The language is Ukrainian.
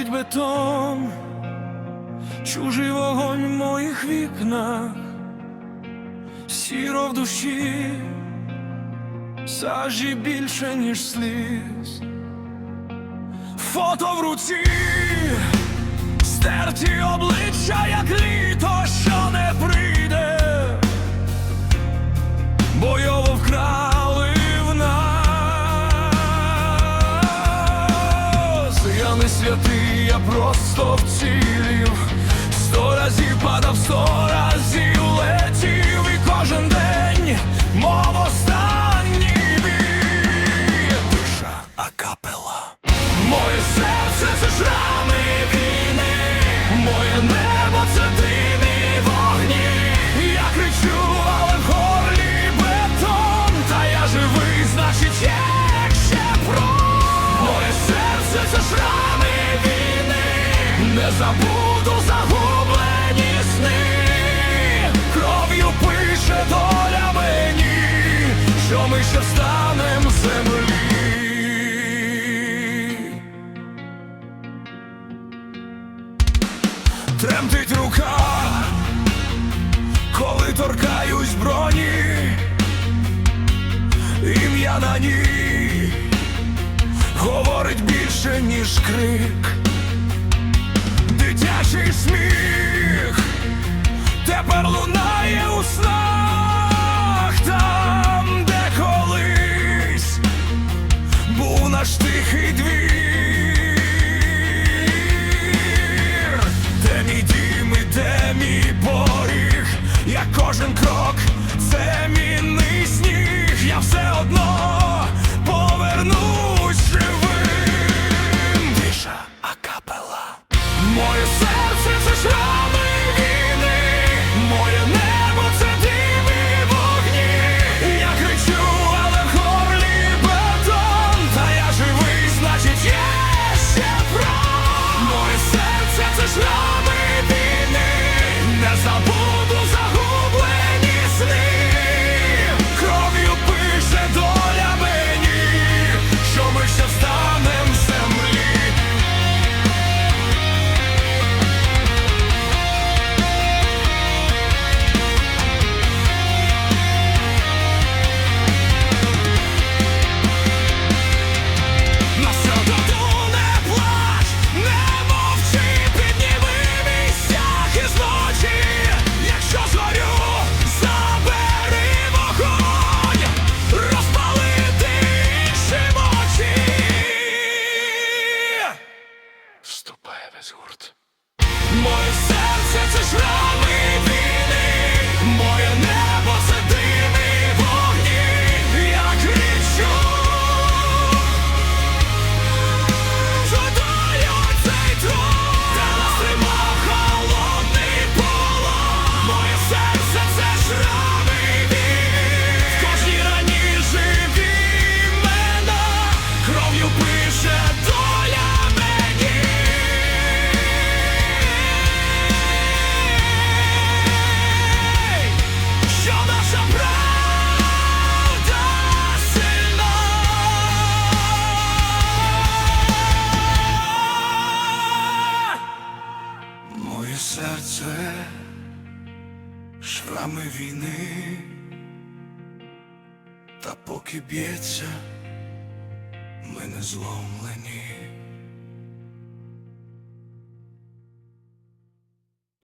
палить бетон, чужий вогонь в моїх вікнах, сіро в душі, сажі більше, ніж сліз, фото в руці. Slowcy ми ще станем землі. Тремтить рука, коли торкаюсь броні, ім'я на ній говорить більше, ніж крик, дитячий сміх тепер лунає у снах. ser sensacional. через гурт. Моє серце це шрами війни, моє не. серце шрами війни, та поки б'ється, ми не зломлені.